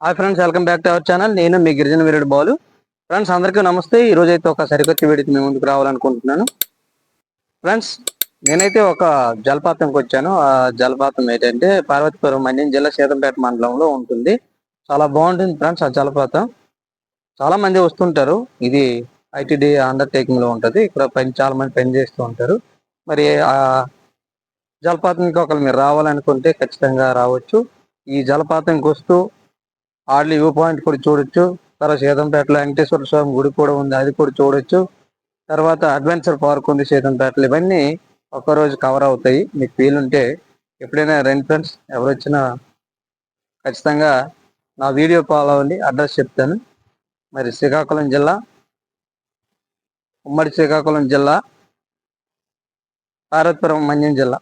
Hi friends welcome back to our channel నేను మీ గిరిజన వీరుడు బాలు. ఫ్రెండ్స్ అందరికీ నమస్తే. ఈ రోజు అయితే ఒక సరికొత్త వీడికి మీ ముందుకు రావాలనుకుంటున్నాను. ఫ్రెండ్స్ నేనైతే ఒక జలపాతంకి వచ్చాను. ఆ జలపాతం ఏంటంటే పార్వతీపురం మండ్యం జిల్లా సీతంపేట మండలంలో ఉంటుంది. చాలా బాగుంటుంది ఫ్రెండ్స్ ఆ జలపాతం. చాలా మంది వస్తుంటారు. ఇది ఐటీడీ అండర్టేకింగ్లో ఉంటుంది. ఇక్కడ పని చాలా మంది పని చేస్తూ ఉంటారు. మరి ఆ జలపాతానికి ఒకరు మీరు రావాలనుకుంటే ఖచ్చితంగా రావచ్చు. ఈ జలపాతంకి వస్తూ ఆర్లీ వ్యూ పాయింట్ కూడా చూడొచ్చు. తర్వాత సీతంపేటలో వెంకటేశ్వర స్వామి గుడి కూడా ఉంది. అది కూడా చూడొచ్చు. తర్వాత అడ్వెంచర్ పార్క్ ఉంది సీతంపేటలో ఇవన్నీ ఒక్కరోజు కవర్ అవుతాయి. మీకు వీలుంటే ఎప్పుడైనా రండి ఫ్రెండ్స్. ఎవరు వచ్చినా ఖచ్చితంగా నా వీడియో ఫాలో అవ్వండి. అడ్రస్ చెప్తాను. మరి శ్రీకాకుళం జిల్లా ఉమ్మడి శ్రీకాకుళం జిల్లా పార్వతీపురం మన్యం జిల్లా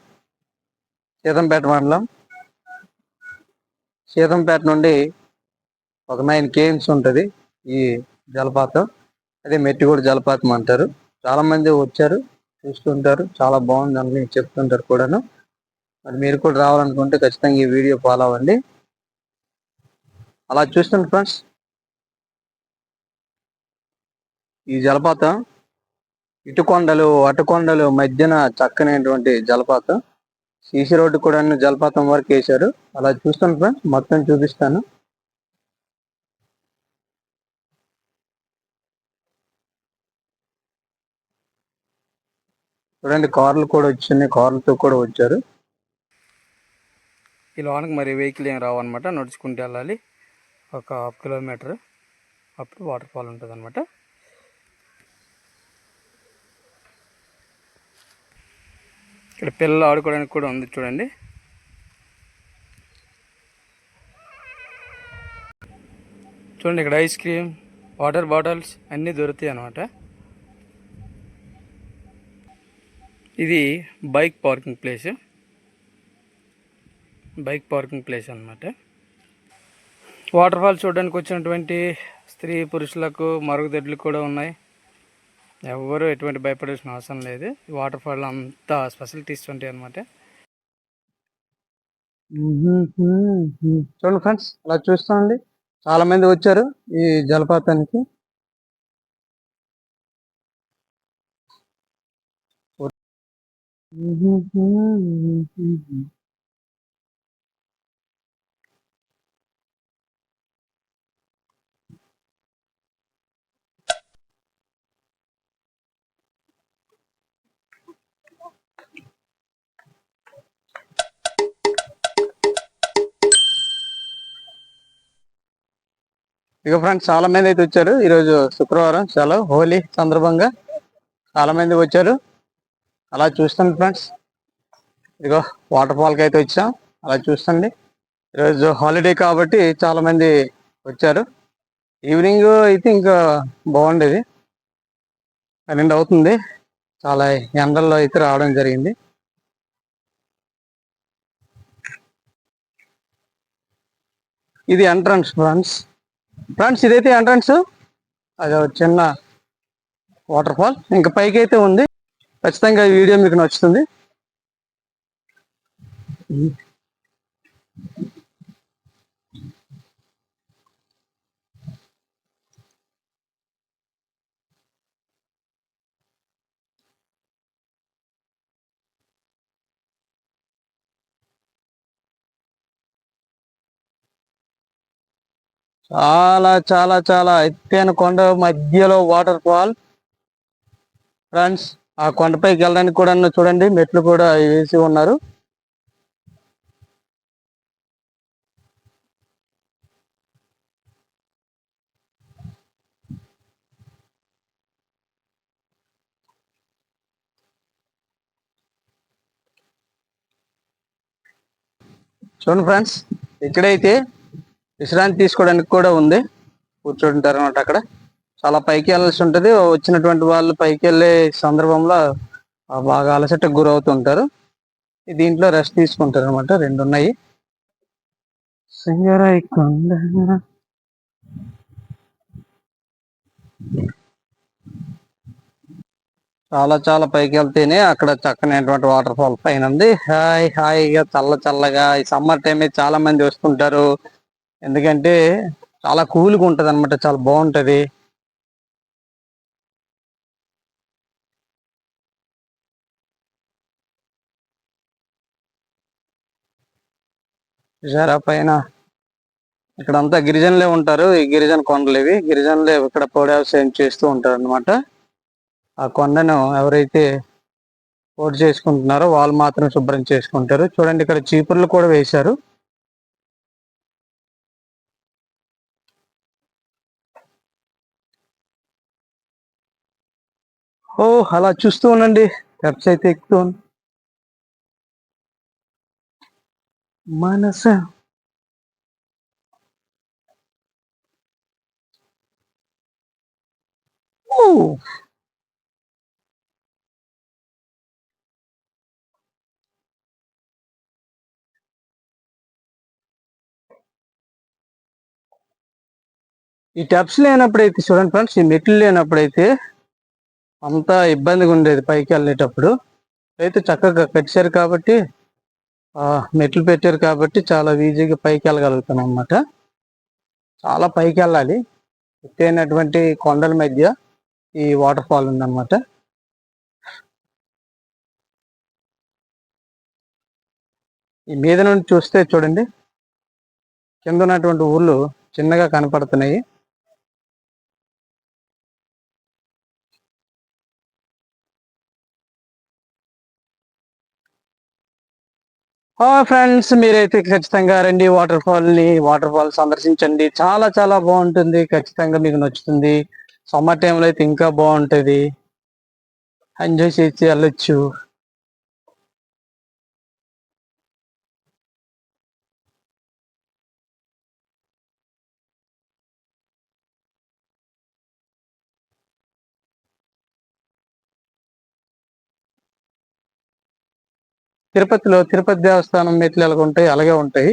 సీతంపేట మండలం. సీతంపేట నుండి ఒక నైన్ కేమ్స్ ఉంటుంది ఈ జలపాతం. అదే మెట్టిగూడ జలపాతం అంటారు. చాలా మంది వచ్చారు చూస్తుంటారు. చాలా బాగుంది అని చెప్తుంటారు కూడాను. మరి మీరు కూడా రావాలనుకుంటే ఖచ్చితంగా ఈ వీడియో ఫాలో అవ్వండి. అలా చూస్తుంది ఫ్రెండ్స్ ఈ జలపాతం ఇటుకొండలు అటుకొండలు మధ్యన చక్కనైనటువంటి జలపాతం. సీసీ రోడ్డు కూడా జలపాతం వరకు వేశారు. అలా చూస్తాను ఫ్రెండ్స్ మొత్తం చూపిస్తాను. చూడండి కార్లు కూడా వచ్చినాయి. కార్లతో కూడా వచ్చారు. ఈ లోనకి మరి వెహికల్ ఏం రావన్నమాట. నడుచుకుంటూ వెళ్ళాలి. ఒక హాఫ్ కిలోమీటర్ అప్పుడు వాటర్ ఫాల్ ఉంటుంది అనమాట ఇక్కడ పిల్లలు ఆడుకోవడానికి కూడా ఉంది చూడండి. చూడండి ఇక్కడ ఐస్ క్రీమ్ వాటర్ బాటిల్స్ అన్నీ దొరుకుతాయి అన్నమాట ఇది bike parking place. Bike parking place అన్నమాట. వాటర్ ఫాల్ చూడడానికి వచ్చినటువంటి స్త్రీ పురుషులకు మరుగుదొడ్లు కూడా ఉన్నాయి. ఎవరు ఎటువంటి భయపడాల్సిన అవసరం లేదు. ఈ వాటర్ ఫాల్ అంతా స్పెషలిటీస్ ఉంటాయి అనమాట చూడండి ఫ్రెండ్స్ అలా చూస్తామండి. చాలా మంది వచ్చారు ఈ జలపాతానికి. ఇక ఫ్రెండ్స్ చాలా మంది అయితే వచ్చారు. ఈరోజు శుక్రవారం చాలా హోలీ సందర్భంగా చాలా మంది వచ్చారు. అలా చూస్తాను ఫ్రెండ్స్. ఇదిగో వాటర్ ఫాల్కి అయితే వచ్చాం. అలా చూస్తండి. ఈరోజు హాలిడే కాబట్టి చాలామంది వచ్చారు. ఈవినింగ్ అయితే ఇంకా బాగుండేది. పన్నెండు అవుతుంది. చాలా ఎండల్లో అయితే రావడం జరిగింది. ఇది ఎంట్రన్స్ ఫ్రెండ్స్. ఫ్రెండ్స్ ఇదైతే ఎంట్రన్స్. అది చిన్న వాటర్ ఫాల్. ఇంకా పైకి అయితే ఉంది. ఖచ్చితంగా ఈ వీడియో మీకు నచ్చుతుంది. చాలా చాలా చాలా. ఎత్తైన కొండ మధ్యలో వాటర్ ఫాల్ ఫ్రెండ్స్ ఆ కొండపైకి వెళ్ళడానికి కూడా చూడండి మెట్లు కూడా వేసి ఉన్నారు. చూడండి ఫ్రెండ్స్ ఇక్కడైతే విశ్రాంతి తీసుకోవడానికి కూడా ఉంది. కూర్చుంటారు అనమాట అక్కడ. చాలా పైకి వెళ్ళాల్సి ఉంటుంది. వచ్చినటువంటి వాళ్ళు పైకి వెళ్ళే సందర్భంలో బాగా అలసటకు గురవుతుంటారు. దీంట్లో రెస్ట్ తీసుకుంటారు అనమాట రెండు ఉన్నాయి. సింగరాయి కొండ. చాలా చాలా పైకి వెళ్తేనే అక్కడ చక్కనైనటువంటి వాటర్ ఫాల్ పైన ఉంది. హాయ్ హాయిగా చల్ల చల్లగా. ఈ సమ్మర్ టైం చాలా మంది వస్తుంటారు. ఎందుకంటే చాలా కూల్గా ఉంటుంది అనమాట చాలా బాగుంటది. చూసారా పైన. ఇక్కడంతా గిరిజనులే ఉంటారు. ఈ గిరిజన కొండలు ఇవి. గిరిజనులే ఇక్కడ పొడి వ్యవసాయం చేస్తూ ఉంటారు అనమాట ఆ కొండను ఎవరైతే పోటు చేసుకుంటున్నారో వాళ్ళు మాత్రం శుభ్రం చేసుకుంటారు. చూడండి ఇక్కడ చీపుర్లు కూడా వేశారు. ఓ అలా చూస్తూ ఉండండి. స్టెప్స్ అయితే ఎక్కుతూ ఉంది. మనస? ఈ టబ్స్ లేనప్పుడైతే చూడండి ఫ్రెండ్స్ ఈ మెట్లు లేనప్పుడైతే అంతా ఇబ్బందిగా ఉండేది పైకి వెళ్ళేటప్పుడు. అయితే చక్కగా కట్టారు కాబట్టి మెట్లు పెట్టారు కాబట్టి చాలా ఈజీగా పైకి వెళ్ళగలుగుతాను అన్నమాట చాలా పైకి వెళ్ళాలి ఎత్తైనటువంటి కొండల మధ్య ఈ వాటర్ ఫాల్ ఉందన్నమాట. ఈ మీద నుండి చూస్తే చూడండి కింద ఉన్నటువంటి ఊర్లు చిన్నగా కనపడుతున్నాయి. ఫ్రెండ్స్ మీరైతే ఖచ్చితంగా రండి వాటర్ ఫాల్ని వాటర్ ఫాల్ సందర్శించండి. చాలా చాలా బాగుంటుంది ఖచ్చితంగా మీకు నచ్చుతుంది. సమ్మర్ టైంలో అయితే ఇంకా బాగుంటుంది. ఎంజాయ్ చేసి వెళ్ళొచ్చు. తిరుపతిలో తిరుపతి దేవస్థానం మెట్లు ఎలాగ ఉంటాయి అలాగే ఉంటాయి.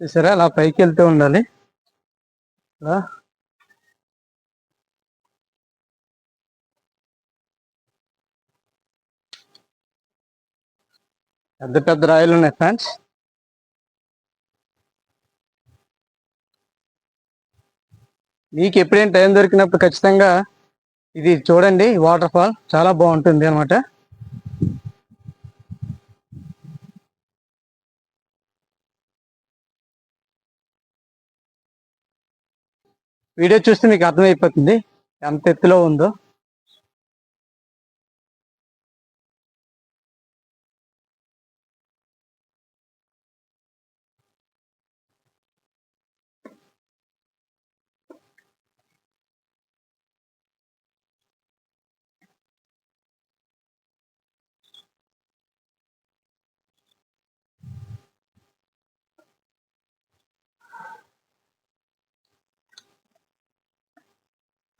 చూసారా? అలా పైకి వెళ్తూ ఉండాలి. పెద్ద పెద్ద రాయలు ఉన్నాయి ఫ్రెండ్స్. మీకు ఎప్పుడైనా టైం దొరికినప్పుడు ఖచ్చితంగా ఇది చూడండి వాటర్ ఫాల్ చాలా బాగుంటుంది అనమాట వీడియో చూస్తే మీకు అర్థమైపోతుంది ఎంత ఎత్తులో ఉందో.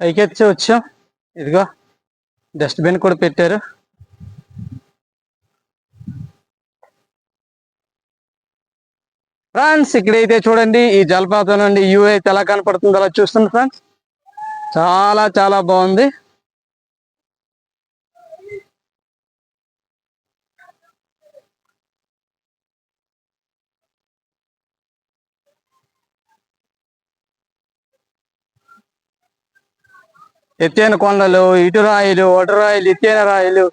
పైకి వచ్చి. వచ్చాం ఇదిగో డస్ట్బిన్ కూడా పెట్టారు. ఫ్రెండ్స్ ఇక్కడైతే చూడండి ఈ జలపాతం నుండి యూ అయితే ఎలా కనపడుతుంది అలా చూస్తుంది ఫ్రెండ్స్. చాలా చాలా బాగుంది. ఎత్తైన కొండలు ఇటు రాయిలు అటు రాయిలు ఎత్తైన రాయిలు.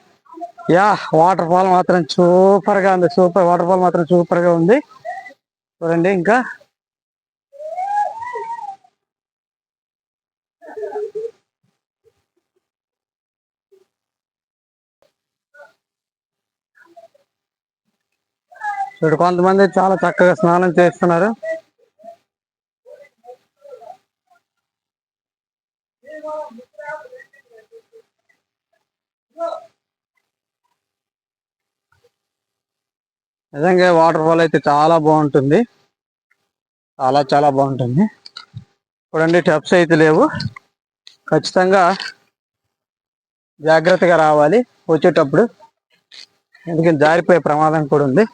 యా వాటర్ ఫాల్ మాత్రం సూపర్గా ఉంది. సూపర్ వాటర్ ఫాల్ మాత్రం సూపర్గా ఉంది. చూడండి ఇంకా. చూడు కొంతమంది చాలా చక్కగా స్నానం చేస్తున్నారు. నిజంగా వాటర్ ఫాల్ అయితే చాలా బాగుంటుంది. చాలా చాలా బాగుంటుంది. చూడండి టెప్స్ అయితే లేవు. ఖచ్చితంగా జాగ్రత్తగా రావాలి వచ్చేటప్పుడు. ఎందుకంటే జారిపోయే ప్రమాదం కూడా ఉంది.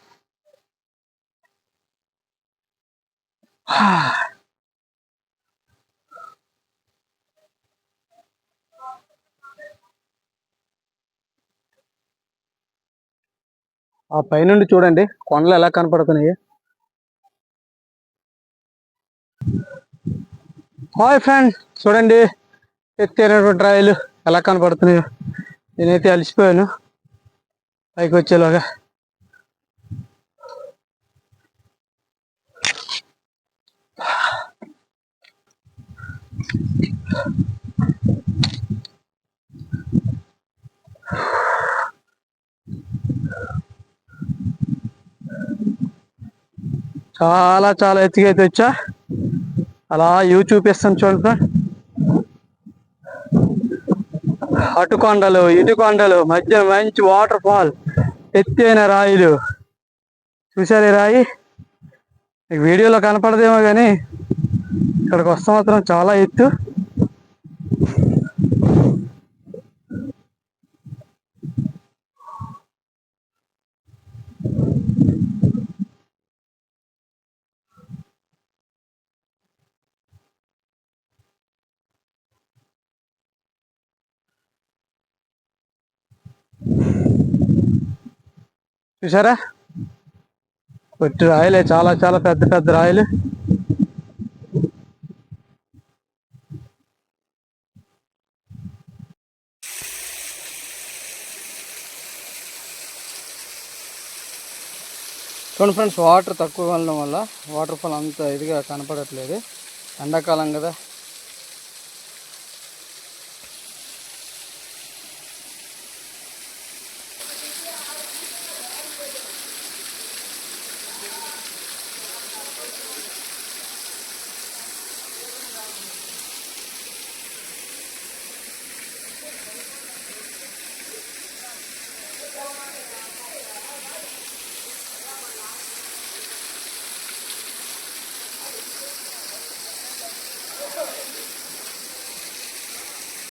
ఆ పైనుండి చూడండి కొండలు ఎలా కనపడుతున్నాయి. హాయ్ ఫ్రెండ్ చూడండి ఎత్తైనటువంటి రాయలు ఎలా కనపడుతున్నాయో. నేనైతే అలసిపోయాను పైకి వచ్చేలాగా. చాలా చాలా ఎత్తుకైతే వచ్చా. అలా యూ చూపిస్తాను చూడండి ఫ్రెండ్ అటు కొండలు ఇటు కొండలు మధ్య మంచి వాటర్ ఫాల్ ఎత్తైన రాయిలు. చూసారు ఈ రాయి? వీడియోలో కనపడదేమో కానీ ఇక్కడికి వస్తే మాత్రం చాలా ఎత్తు. చూసారా కొట్టి రాయలే చాలా చాలా పెద్ద పెద్ద రాయలు. చూడండి ఫ్రెండ్స్ వాటర్ తక్కువ వెళ్ళడం వల్ల వాటర్ ఫాల్ అంత ఇదిగా కనపడట్లేదు. ఎండాకాలం కదా.